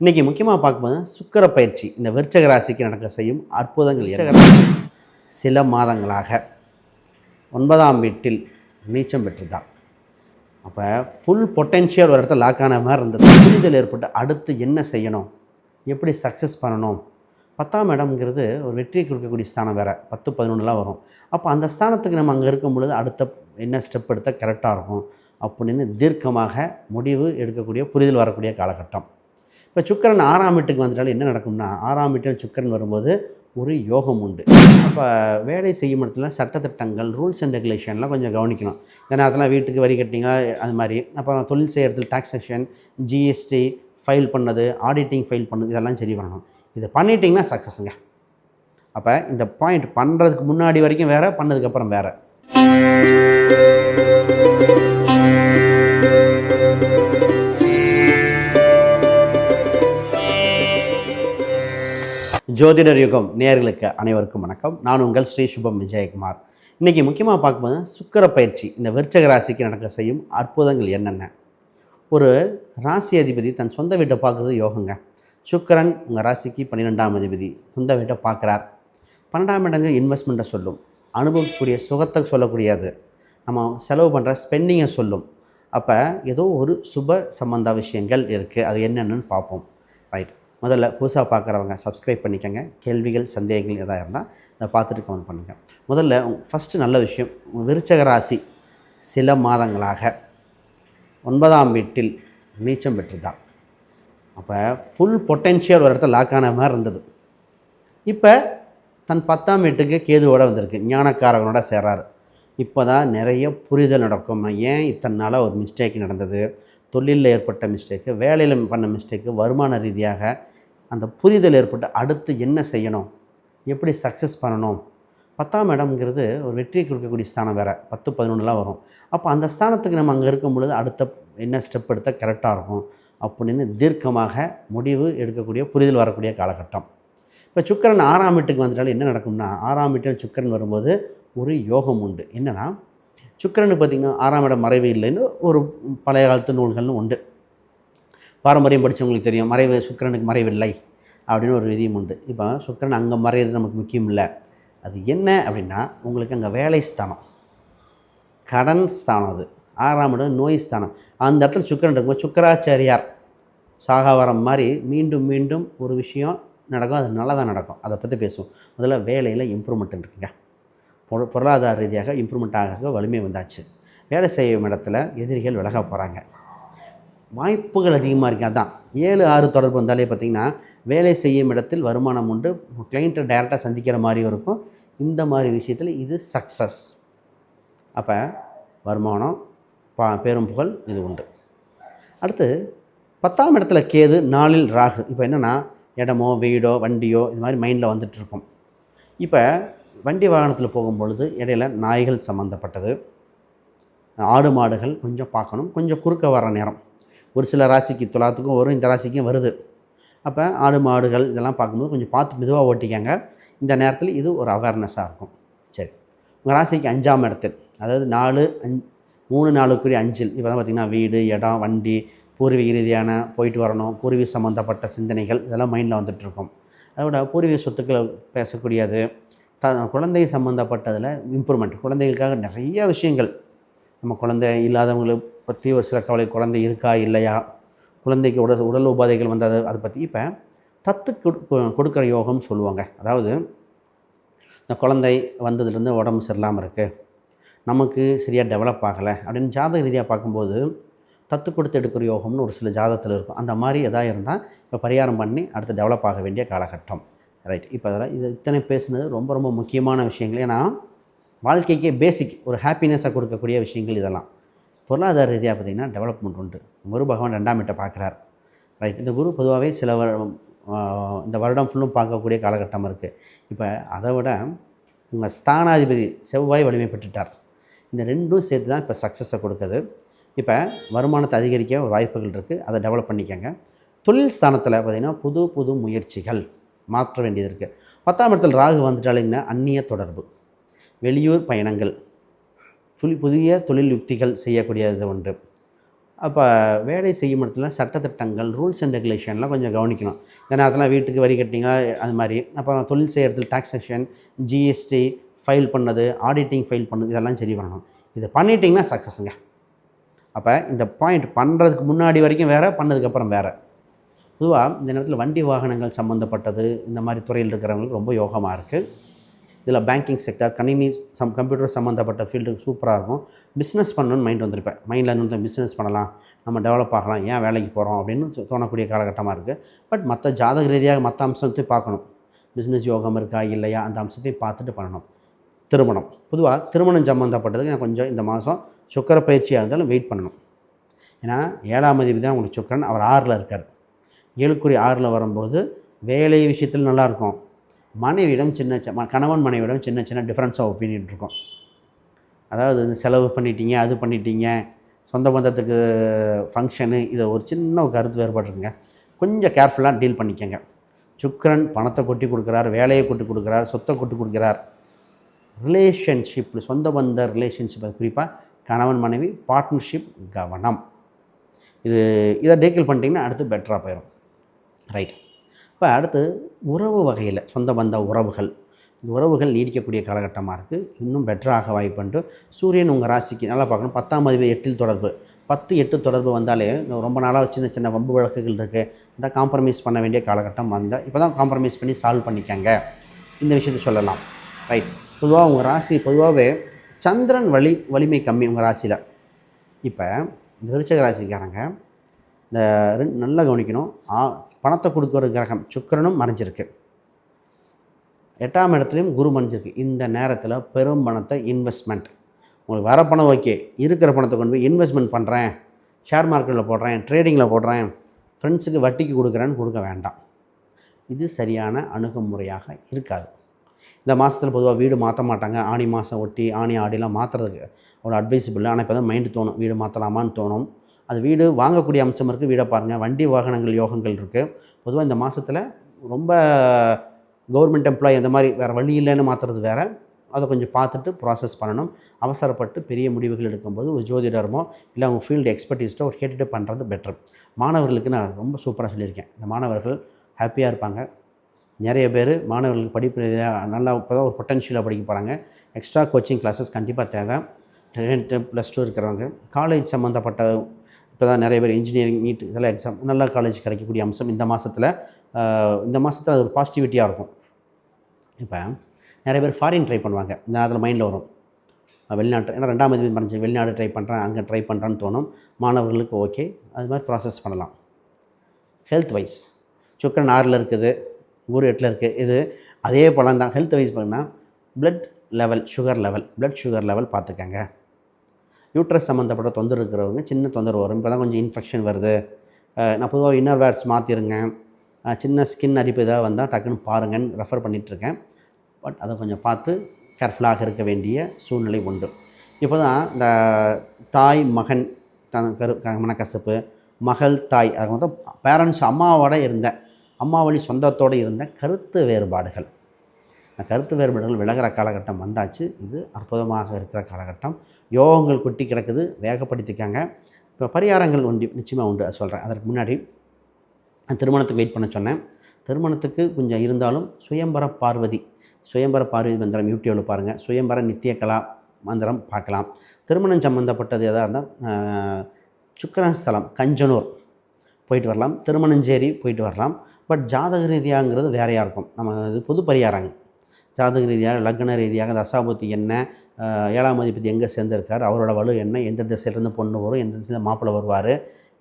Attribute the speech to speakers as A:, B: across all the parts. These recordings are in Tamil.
A: இன்றைக்கி முக்கியமாக பார்க்கும்போது சுக்கிர பயிற்சி. இந்த விருச்சக ராசிக்கு நடக்க செய்யும் அற்புதங்கள் சில மாதங்களாக ஒன்பதாம் வீட்டில் நீச்சம் பெற்றுதான். அப்போ ஃபுல் பொட்டென்ஷியல் ஒரு இடத்துல லாக் ஆன மாதிரி இருந்தது. புரிதல் ஏற்பட்டு அடுத்து என்ன செய்யணும்? எப்படி சக்ஸஸ் பண்ணணும்? பத்தாம் இடம்ங்கிறது ஒரு வெற்றியை கொடுக்கக்கூடிய ஸ்தானம் வேறு. பத்து பதினொன்றுலாம் வரும். அப்போ அந்த ஸ்தானத்துக்கு நம்ம அங்கே இருக்கும் பொழுது அடுத்த என்ன ஸ்டெப் எடுத்தால் கரெக்டாக இருக்கும்? அப்படின்னு தீர்க்கமாக முடிவு எடுக்கக்கூடிய புரிதல் வரக்கூடிய காலகட்டம். இப்போ சுக்கரன் ஆறாம் வீட்டுக்கு வந்துட்டாலும் என்ன நடக்கும்னா ஆறாம் வீட்டில் சுக்கரன் வரும்போது ஒரு யோகம் உண்டு. அப்போ வேலை செய்யும் இடத்துல சட்டத்திட்டங்கள் ரூல்ஸ் அண்ட் ரெகுலேஷன்லாம் கொஞ்சம் கவனிக்கணும். இந்த நேரத்தில் வீட்டுக்கு வரி கட்டிங்க அது மாதிரி. அப்புறம் தொழில் செய்கிறதுல டாக்ஸேஷன் ஜிஎஸ்டி ஃபைல் பண்ணது ஆடிட்டிங் ஃபைல் பண்ணது இதெல்லாம் சரி பண்ணணும். இதை பண்ணிட்டீங்கன்னா சக்ஸஸுங்க அப்போ இந்த பாயிண்ட் பண்ணுறதுக்கு முன்னாடி வரைக்கும் வேறு பண்ணதுக்கப்புறம் வேறு. ஜோதிடர் யுகம் நேர்களுக்கு அனைவருக்கும் வணக்கம். நான் உங்கள் ஸ்ரீ சுபம் விஜயகுமார். இன்றைக்கி முக்கியமாக பார்க்கும்போது சுக்கிர பயிற்சி. இந்த விருச்சக ராசிக்கு நடக்க செய்யும் அற்புதங்கள் என்னென்ன? ஒரு ராசி அதிபதி தன் சொந்த வீட்டை பார்க்குறது யோகங்க. சுக்கரன் உங்கள் ராசிக்கு பன்னிரெண்டாம் அதிபதி. சொந்த வீட்டை பார்க்குறார். பன்னெண்டாம் இடங்கு இன்வெஸ்ட்மெண்ட்டை சொல்லும். அனுபவிக்கக்கூடிய சுகத்தை சொல்லக்கூடியது. நம்ம செலவு பண்ணுற ஸ்பெண்டிங்கை சொல்லும். அப்போ ஏதோ ஒரு சுப சம்பந்த விஷயங்கள் இருக்குது அது என்னென்னு பார்ப்போம். ரைட் முதல்ல புதுசாக பார்க்குறவங்க சப்ஸ்கிரைப் பண்ணிக்கோங்க. கேள்விகள் சந்தேகங்கள் எதாக இருந்தால் அதை பார்த்துட்டு கமெண்ட் பண்ணுங்கள் முதல்ல ஃபஸ்ட்டு நல்ல விஷயம் விருச்சக ராசி சில மாதங்களாக ஒன்பதாம் வீட்டில் நீச்சம் பெற்றுதான் அப்போ ஃபுல் பொட்டென்ஷியல் ஒரு இடத்துல லாக் ஆன மாதிரி இருந்தது. இப்போ தன் பத்தாம் வீட்டுக்கு கேதுவோட வந்திருக்கு. ஞானக்காரகனோட சேர்றாரு. இப்போ தான் நிறைய புரிதல் நடக்கும். ஏன் இத்தனை நாளாக ஒரு மிஸ்டேக் நடந்தது? தொழிலில் ஏற்பட்ட மிஸ்டேக்கு வேலையில் பண்ண மிஸ்டேக்கு வருமான ரீதியாக அந்த புரிதல் ஏற்பட்டு அடுத்து என்ன செய்யணும்? எப்படி சக்ஸஸ் பண்ணணும்? பத்தாம் இடம்ங்கிறது ஒரு வெற்றியை கொடுக்கக்கூடிய ஸ்தானம் வேறு. பத்து பதினொன்றுலாம் வரும். அப்போ அந்த ஸ்தானத்துக்கு நம்ம அங்கே இருக்கும் பொழுது அடுத்த என்ன ஸ்டெப் எடுத்தால் கரெக்டாக இருக்கும்? அப்படின்னு தீர்க்கமாக முடிவு எடுக்கக்கூடிய புரிதல் வரக்கூடிய காலகட்டம். இப்போ சுக்கரன் ஆறாம் வீட்டுக்கு வந்துட்டாலும் என்ன நடக்கும்னா ஆறாம் வீட்டில் சுக்கரன் வரும்போது ஒரு யோகம் உண்டு. என்னென்னா சுக்கரனுக்கு பார்த்திங்கன்னா ஆறாம் இடம் மறைவு இல்லைன்னு ஒரு பழைய காலத்து நூல்கள்னு உண்டு. பாரம்பரியம் படித்தவங்களுக்கு தெரியும். மறைவு சுக்கரனுக்கு மறைவில்லை அப்படின்னு ஒரு விதியும் உண்டு. இப்போ சுக்கரன் அங்கே மறையிறது நமக்கு முக்கியம் இல்லை. அது என்ன அப்படின்னா உங்களுக்கு அங்கே வேலை ஸ்தானம். கடன் ஸ்தானம் அது. ஆறாம் இடம் நோய் ஸ்தானம். அந்த இடத்துல சுக்கரன் இருக்கும்போது சுக்கராச்சாரியார் சாகாவரம் மாதிரி மீண்டும் மீண்டும் ஒரு விஷயம் நடக்கும். அது நல்லா தான் நடக்கும். அதை பற்றி பேசுவோம். முதல்ல வேலையில் இம்ப்ரூவ்மெண்ட் இருக்குங்க. பொருளாதார ரீதியாக இம்ப்ரூவ்மெண்ட் ஆக வலிமை வந்தாச்சு. வேலை செய்யும் இடத்துல எதிரிகள் விலக போகிறாங்க வாய்ப்புகள் அதிகமாக இருக்குது அதான். ஏழு ஆறு தொடர்பு வந்தாலே பார்த்திங்கன்னா வேலை செய்யும் இடத்தில் வருமானம் உண்டு. கிளைண்ட்டை டைரெக்டாக சந்திக்கிற மாதிரியும் இருக்கும். இந்த மாதிரி விஷயத்தில் இது சக்ஸஸ் அப்போ வருமானம் பா பெரும் புகழ் இது உண்டு. அடுத்து பத்தாம் இடத்துல கேது நாளில் ராகு. இப்போ என்னென்னா இடமோ வீடோ வண்டியோ இது மாதிரி மைண்டில் வந்துட்டுருக்கும் இப்போ வண்டி வாகனத்தில் போகும்பொழுது இடையில நாய்கள் சம்மந்தப்பட்டது. ஆடு மாடுகள் கொஞ்சம் பார்க்கணும். கொஞ்சம் குறுக்க வர நேரம். ஒரு சில ராசிக்கு துலாத்துக்கும் வரும். இந்த ராசிக்கும் வருது. அப்போ ஆடு மாடுகள் இதெல்லாம் பார்க்கும்போது கொஞ்சம் பார்த்து மெதுவாக ஓட்டிக்கங்க. இந்த நேரத்தில் இது ஒரு அவேர்னஸாக இருக்கும். சரி. உங்கள் ராசிக்கு அஞ்சாம் இடத்தில் அதாவது நாலு அஞ்சு மூணு நாளுக்குரிய அஞ்சில் இப்போ தான் பார்த்திங்கன்னா வீடு இடம் வண்டி பூர்வீக ரீதியான போயிட்டு வரணும். பூர்வீக சம்மந்தப்பட்ட சிந்தனைகள் இதெல்லாம் மைண்டில் வந்துட்டுருக்கும் அதோட பூர்வீக சொத்துக்களை பேசக்கூடியது த குழந்தை சம்மந்தப்பட்டதில் இம்ப்ரூவ்மெண்ட் குழந்தைகளுக்காக நிறைய விஷயங்கள். நம்ம குழந்தை இல்லாதவங்களை பற்றி ஒரு சில கவலை குழந்தை இருக்கா இல்லையா? குழந்தைக்கு உடல் உடல் உபாதைகள் வந்து அதை அதை பற்றி இப்போ தத்து கொடு- கொடுக்குற யோகம்னு சொல்லுவாங்க. அதாவது இந்த குழந்தை வந்ததுலேருந்து உடம்பு சரியில்லாமல் இருக்குது நமக்கு சரியாக டெவலப் ஆகலை அப்படின்னு ஜாதக ரீதியாக பார்க்கும்போது தத்து கொடுத்து எடுக்கிற யோகம்னு ஒரு சில ஜாதகத்தில் இருக்கும். அந்த மாதிரி எதாக இருந்தால் இப்போ பரிகாரம் பண்ணி அடுத்து டெவலப் ஆக வேண்டிய காலகட்டம். ரைட் இப்போ அதெல்லாம் இது இத்தனை பேசுனது ரொம்ப ரொம்ப முக்கியமான விஷயங்கள். ஏன்னா வாழ்க்கைக்கே பேசிக் ஒரு ஹாப்பினஸை கொடுக்கக்கூடிய விஷயங்கள் இதெல்லாம். பொருளாதார ரீதியாக பார்த்திங்கன்னா டெவலப்மெண்ட் உண்டு. குரு பகவான் ரெண்டாம் வீட்டை பார்க்குறார். ரைட் இந்த குரு பொதுவாகவே சில இந்த வருடம் ஃபுல்லும் பார்க்கக்கூடிய காலகட்டம் இருக்குது இப்போ அதை விட உங்கள் ஸ்தானாதிபதி செவ்வாய் வலிமை பெற்றுட்டார் இந்த ரெண்டும் சேர்த்து தான் இப்போ சக்ஸஸை கொடுக்குது. இப்போ வருமானத்தை அதிகரிக்க ஒரு வாய்ப்புகள் இருக்குது அதை டெவலப் பண்ணிக்கோங்க. தொழில் ஸ்தானத்தில் பார்த்திங்கன்னா புது புது முயற்சிகள். மாற்ற வேண்டியது இருக்குது பத்தாம் இடத்துல ராகு வந்துட்டாலிங்கன்னா அந்நிய தொடர்பு. வெளியூர் பயணங்கள். புலி புதிய தொழில் யுக்திகள் செய்யக்கூடியது உண்டு அப்போ வேலை செய்யும் இடத்துல சட்டத்திட்டங்கள் ரூல்ஸ் அண்ட் ரெகுலேஷன்லாம் கொஞ்சம் கவனிக்கணும். இந்த நேரத்தில் வீட்டுக்கு வரி கட்டிங்க அது மாதிரி. அப்புறம் தொழில் செய்கிற இடத்துல டாக்ஸேஷன் ஜிஎஸ்டி ஃபைல் பண்ணது ஆடிட்டிங் ஃபைல் பண்ணது இதெல்லாம் சரி பண்ணணும். இதை பண்ணிட்டிங்கன்னா சக்ஸஸுங்க அப்போ இந்த பாயிண்ட் பண்ணுறதுக்கு முன்னாடி வரைக்கும் வேறு பண்ணதுக்கப்புறம் வேறு. பொதுவாக இந்த நேரத்தில் வண்டி வாகனங்கள் சம்மந்தப்பட்டது இந்த மாதிரி துறையில் இருக்கிறவங்களுக்கு ரொம்ப யோகமாக இருக்குது இதில் பேங்கிங் செக்டர் கணினி சம் கம்ப்யூட்டர் சம்மந்தப்பட்ட ஃபீல்டுக்கு சூப்பராக இருக்கும். பிஸ்னஸ் பண்ணணும்னு மைண்ட் வந்திருப்பேன். மைண்டில் இருந்து பிஸ்னஸ் பண்ணலாம். நம்ம டெவலப் ஆகலாம். ஏன் வேலைக்கு போகிறோம் அப்படின்னு தோணக்கூடிய காலகட்டமாக இருக்குது பட் மற்ற ஜாதக ரீதியாக மற்ற அம்சத்தையும் பார்க்கணும். பிஸ்னஸ் யோகம் இருக்கா இல்லையா அந்த அம்சத்தையும் பார்த்துட்டு பண்ணணும். திருமணம். பொதுவாக திருமணம் சம்மந்தப்பட்டதுக்கு நான் கொஞ்சம் இந்த மாதம் சுக்கர பயிற்சியாக இருந்தாலும் வெயிட் பண்ணணும். ஏன்னா ஏழாம் அதிபதி தான் உங்களுக்கு சுக்கரன். அவர் ஆறில் இருக்கார். ஏழுக்குறி ஆறில் வரும்போது வேலை விஷயத்தில் நல்லாயிருக்கும். மனைவியிடம் சின்ன சின்ன ம- கணவன் மனைவியிடம் சின்ன சின்ன டிஃப்ரென்ஸ் ஆஃப் ஒப்பீனியன் இருக்கும். அதாவது செலவு பண்ணிட்டீங்க அது பண்ணிட்டீங்க சொந்த பந்தத்துக்கு ஃபங்க்ஷனு இதை ஒரு சின்ன ஒரு கருத்து வேறுபாடு இருக்குங்க கொஞ்சம் கேர்ஃபுல்லாக டீல் பண்ணிக்கங்க. சுக்கரன் பணத்தை கொட்டி கொடுக்குறார் வேலையை கொட்டி கொடுக்குறார் சொத்தை கொட்டி கொடுக்குறார். ரிலேஷன்ஷிப் சொந்த பந்த ரிலேஷன்ஷிப் குறிப்பாக கணவன் மனைவி பார்ட்னர்ஷிப் கவனம். இது இதை டேக்கிள் பண்ணிட்டீங்கன்னா அடுத்து பெட்டராக போயிடும் ரைட் இப்போ அடுத்து உறவு வகையில் சொந்த பந்த உறவுகள். இந்த உறவுகள் நீடிக்கக்கூடிய காலகட்டமாக இருக்குது இன்னும் பெட்டராக வாய்ப்புண்டு சூரியன் உங்கள் ராசிக்கு நல்லா பார்க்கணும். பத்தாம் மதிப்பு எட்டில் தொடர்பு. பத்து எட்டு தொடர்பு வந்தாலே ரொம்ப நாளாக சின்ன சின்ன வம்பு வழக்குகள் இருக்குது அந்த காம்ப்ரமைஸ் பண்ண வேண்டிய காலகட்டம் வந்தால் இப்போ தான் காம்ப்ரமைஸ் பண்ணி சால்வ் பண்ணிக்கங்க. இந்த விஷயத்தை சொல்லலாம். ரைட் பொதுவாக உங்கள் ராசி பொதுவாகவே சந்திரன் வலி வலிமை கம்மி உங்கள் ராசியில். இப்போ இந்த விருச்சக ராசிக்காரங்க இந்த ரெண்டு நல்லா கவனிக்கணும். ஆ பணத்தை கொடுக்குற கிரகம் சுக்கிரனும் மறைஞ்சிருக்கு. எட்டாம் இடத்துலையும் குரு மறைஞ்சிருக்கு. இந்த நேரத்தில் பெரும் பணத்தை இன்வெஸ்ட்மெண்ட் உங்களுக்கு வர பணம் ஓகே இருக்கிற பணத்தை கொண்டு போய் இன்வெஸ்ட்மெண்ட் பண்ணுறேன் ஷேர் மார்க்கெட்டில் போடுறேன். ட்ரேடிங்கில் போடுறேன். ஃப்ரெண்ட்ஸுக்கு வட்டிக்கு கொடுக்குறேன்னு கொடுக்க வேண்டாம். இது சரியான அணுகுமுறையாக இருக்காது. இந்த மாதத்தில் பொதுவாக வீடு மாற்ற மாட்டாங்க. ஆணி மாதம் ஒட்டி ஆணி ஆடிலாம் மாற்றுறதுக்கு அவ்வளோ அட்வைஸபிள் ஆனால் இப்போ தான் மைண்டு தோணும். வீடு மாற்றலாமான்னு தோணும். அது வீடு வாங்கக்கூடிய அம்சம் இருக்குது வீடை பாருங்கள் வண்டி வாகனங்கள் யோகங்கள் இருக்குது பொதுவாக இந்த மாதத்தில் ரொம்ப கவர்மெண்ட் எம்ப்ளாயி அந்த மாதிரி வேறு வழி இல்லைன்னு மாற்றுறது வேறு. அதை கொஞ்சம் பார்த்துட்டு ப்ராசஸ் பண்ணணும். அவசரப்பட்டு பெரிய முடிவுகள் எடுக்கும்போது ஒரு ஜோதிடரமோ இல்லை அவங்க ஃபீல்டு எக்ஸ்பர்டீஸ்டோ ஒரு கேட்டுட்டு பண்ணுறது பெட்டர் மாணவர்களுக்கு நான் ரொம்ப சூப்பராக சொல்லியிருக்கேன். இந்த மாணவர்கள் ஹாப்பியாக இருப்பாங்க. நிறைய பேர் மாணவர்களுக்கு படிப்பு நல்லா இப்போ தான் ஒரு பொட்டன்ஷியலாக படிக்க போகிறாங்க எக்ஸ்ட்ரா கோச்சிங் கிளாஸஸ் கண்டிப்பாக தேவை. டென்த்து ப்ளஸ் டூ இருக்கிறவங்க. காலேஜ் சம்மந்தப்பட்ட இப்போ தான் நிறைய பேர் இன்ஜினியரிங் நீட் இதெல்லாம் எக்ஸாம் நல்ல காலேஜ் கிடைக்கக்கூடிய அம்சம் இந்த மாதத்தில் இந்த மாதத்தில் அது ஒரு பாசிட்டிவிட்டியாக இருக்கும். இப்போ நிறைய பேர் ஃபாரின் ட்ரை பண்ணுவாங்க. இந்த நேரத்தில் மைண்டில் வரும். வெளிநாட்டு ஏன்னா ரெண்டாம் இது மறைஞ்சு வெளிநாடு ட்ரை பண்ணுறேன் அங்கே ட்ரை பண்ணுறேன்னு தோணும். மாணவர்களுக்கு ஓகே அது மாதிரி ப்ராசஸ் பண்ணலாம். ஹெல்த் வைஸ் சுக்கரன் ஆறில் இருக்குது குரு எட்டில் இருக்குது இது அதே பலம் தான் ஹெல்த் வைஸ் பண்ணால் blood level sugar level blood sugar level பார்த்துக்கங்க. யூட்ரஸ் சம்மந்தப்பட்ட தொந்தரவு இருக்கிறவங்க சின்ன தொந்தரவு வரும். இப்போ தான் கொஞ்சம் இன்ஃபெக்ஷன் வருது. நான் பொதுவாக இன்னர் வேர்ஸ் மாற்றிருங்க சின்ன ஸ்கின் அரிப்பு ஏதாவது வந்தால் டக்குன்னு பாருங்கன்னு ரெஃபர் பண்ணிகிட்ருக்கேன் பட் அதை கொஞ்சம் பார்த்து கேர்ஃபுல்லாக இருக்க வேண்டிய சூழ்நிலை உண்டு. இப்போ தான் இந்த தாய் மகன் தன் கரு மனக்கசப்பு மகள் தாய் அது வந்து பேரண்ட்ஸ் அம்மாவோட இருந்த அம்மா வழி சொந்தத்தோடு இருந்த கருத்து வேறுபாடுகள். அந்த கருத்து வேறுபாடுகள் விலகிற காலகட்டம் வந்தாச்சு. இது அற்புதமாக இருக்கிற காலகட்டம். யோகங்கள் கொட்டி கிடக்குது. வேகப்படுத்திக்காங்க. இப்போ பரிகாரங்கள் உண்டு நிச்சயமாக உண்டு. சொல்கிறேன் அதற்கு முன்னாடி நான் திருமணத்துக்கு வெயிட் பண்ண சொன்னேன். திருமணத்துக்கு கொஞ்சம் இருந்தாலும் சுயம்பர பார்வதி சுயம்பர பார்வதி மந்திரம் யூடியூப்பில் பாருங்கள் சுயம்பர நித்திய கலா மந்திரம் பார்க்கலாம். திருமணம் சம்மந்தப்பட்டது எதாக இருந்தால் சுக்கரன் ஸ்தலம் கஞ்சனூர் போயிட்டு வரலாம். திருமணஞ்சேரி போயிட்டு வரலாம். பட் ஜாதக ரீதியாங்கிறது வேறையாக இருக்கும். நம்ம இது பொது பரிகாரங்க ஜாதக ரீதியாக லக்ன ரீதியாக தசாபுத்தி என்ன ஏழாம் அதிபதி எங்கே சேர்ந்துருக்கார் அவரோட வலு என்ன எந்த திசையிலேருந்து பொண்ணு வரும் எந்த திசையில் மாப்பிள்ளை வருவார்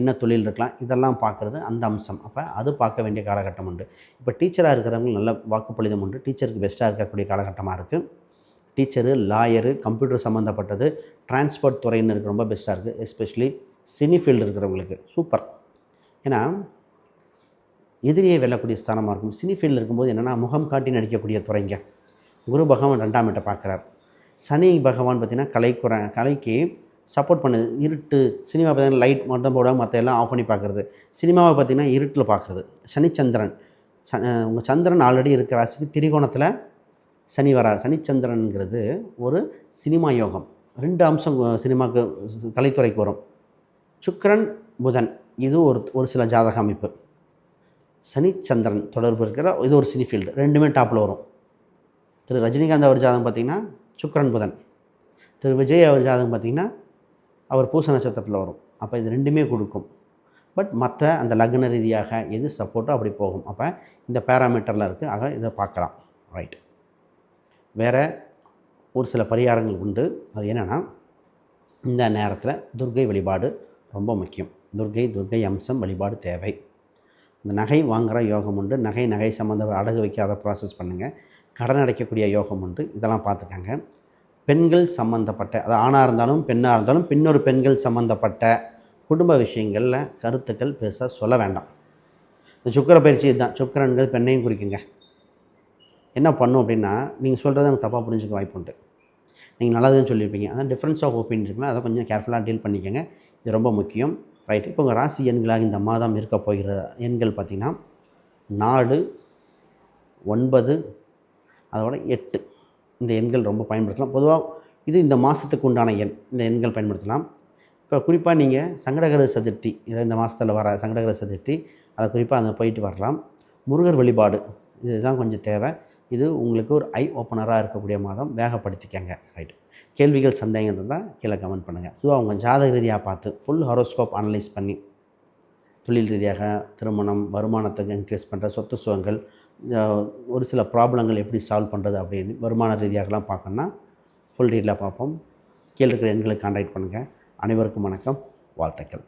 A: என்ன தொழில் இருக்கலாம் இதெல்லாம் பார்க்குறது அந்த அம்சம். அப்போ அது பார்க்க வேண்டிய காலகட்டம் உண்டு. இப்போ டீச்சராக இருக்கிறவங்க நல்ல வாக்குப்பளிதம் உண்டு. டீச்சருக்கு பெஸ்ட்டாக இருக்கக்கூடிய காலகட்டமாக இருக்குது டீச்சரு லாயரு கம்ப்யூட்டர் சம்மந்தப்பட்டது டிரான்ஸ்போர்ட் துறையினருக்கு ரொம்ப பெஸ்ட்டாக இருக்குது எஸ்பெஷலி சினி ஃபீல்டு இருக்கிறவங்களுக்கு சூப்பர் ஏன்னா எதிரியே வெல்லக்கூடிய ஸ்தானமாக இருக்கும். சினி ஃபீல்டில் இருக்கும்போது என்னென்னா முகம் காட்டி நடிக்கக்கூடிய துறைங்க குரு பகவான் ரெண்டாம் இடத்தை பார்க்குறார். சனி பகவான் பார்த்திங்கன்னா கலைக்குற கலைக்கு சப்போர்ட் பண்ணுது. இருட்டு சினிமா பார்த்தீங்கன்னா லைட் மட்டும் போடாம மற்ற எல்லாம் ஆஃப் பண்ணி பார்க்குறது. சினிமாவை பார்த்திங்கன்னா இருட்டில் பார்க்குறது. சனிச்சந்திரன். ச உங்கள் சந்திரன் ஆல்ரெடி இருக்கிற ராசிக்கு திரிகோணத்தில் சனி வராது சனிச்சந்திரனுங்கிறது ஒரு சினிமா யோகம். ரெண்டு அம்சம் சினிமாவுக்கு கலைத்துறைக்கு வரும். சுக்கரன் புதன். இது ஒரு ஒரு சில ஜாதக அமைப்பு. சனிச்சந்திரன் தொடர்பு இருக்கிற இது ஒரு சினி ஃபீல்டு ரெண்டுமே டாப்பில் வரும். திரு ரஜினிகாந்த் அவர் ஜாதகம் பார்த்திங்கன்னா சுக்ரன் புதன். திரு விஜய் அவர் ஜாதகம் பார்த்திங்கன்னா அவர் பூச நட்சத்திரத்தில் வரும். அப்போ இது ரெண்டுமே கொடுக்கும். பட் மற்ற அந்த லக்ன ரீதியாக எது சப்போர்ட்டோ அப்படி போகும். அப்போ இந்த பேராமீட்டரில் இருக்குது ஆக இதை பார்க்கலாம். ரைட் வேறு ஒரு சில பரிகாரங்கள் உண்டு. அது என்னென்னா இந்த நேரத்தில் துர்கை வழிபாடு ரொம்ப முக்கியம். துர்கை துர்கை அம்சம் வழிபாடு தேவை. இந்த நகை வாங்குகிற யோகம் உண்டு. நகை நகை சம்மந்த அடகு வைக்காத ப்ராசஸ் பண்ணுங்கள் கடன் அடைக்கக்கூடிய யோகம் உண்டு. இதெல்லாம் பார்த்துக்கங்க பெண்கள் சம்மந்தப்பட்ட அது ஆணாக இருந்தாலும் பெண்ணாக இருந்தாலும் பின்னொரு பெண்கள் சம்மந்தப்பட்ட குடும்ப விஷயங்களில் கருத்துக்கள் பெருசாக சொல்ல வேண்டாம். இந்த சுக்கர பயிற்சி இதுதான். சுக்கரன்கள் பெண்ணையும் குறிக்குங்க. என்ன பண்ணும் அப்படின்னா நீங்கள் சொல்கிறது எனக்கு தப்பாக புரிஞ்சுக்க வாய்ப்பு உண்டு. நீங்கள் நல்லதுன்னு சொல்லியிருப்பீங்க. அதான் டிஃப்ரென்ஸ் ஆஃப் ஒப்பீனியன் இருக்குன்னா அதை கொஞ்சம் கேர்ஃபுல்லாக டீல் பண்ணிக்கோங்க. இது ரொம்ப முக்கியம். ரைட் இப்போ உங்கள் ராசி எண்களாக இந்த மாதம் இருக்க போகிற எண்கள் பார்த்திங்கன்னா நாலு ஒன்பது அதோட எட்டு. இந்த எண்கள் ரொம்ப பயன்படுத்தலாம். பொதுவாக இது இந்த மாதத்துக்கு உண்டான எண். இந்த எண்கள் பயன்படுத்தலாம். இப்போ குறிப்பாக நீங்கள் சங்கடகர சதுர்த்தி இதை இந்த மாதத்தில் வர சங்கடகர சதுர்த்தி அதை குறிப்பாக அங்கே போயிட்டு வரலாம். முருகர் வழிபாடு இதுதான் கொஞ்சம் தேவை. இது உங்களுக்கு ஒரு ஐ ஓப்பனராக இருக்கக்கூடிய மாதம். வேகப்படுத்திக்கங்க. ரைட் கேள்விகள் சந்தேகம் இருந்தால் கீழே கமெண்ட் பண்ணுங்கள் இதுவும் அவங்க ஜாதக ரீதியாக பார்த்து ஃபுல் ஹாரோஸ்கோப் அனலைஸ் பண்ணி தொழில் ரீதியாக திருமணம் வருமானத்துக்கு இன்க்ரீஸ் பண்ணுற சொத்து சுகங்கள் ஒரு சில ப்ராப்ளங்கள் எப்படி சால்வ் பண்ணுறது அப்படின்னு வருமான ரீதியாகலாம் பார்க்கணுன்னா ஃபுல் டீட்டில் பார்ப்போம். கீழே இருக்கிற எண்களுக்கு காண்டாக்ட் பண்ணுங்கள் அனைவருக்கும் வணக்கம். வாழ்த்துக்கள்.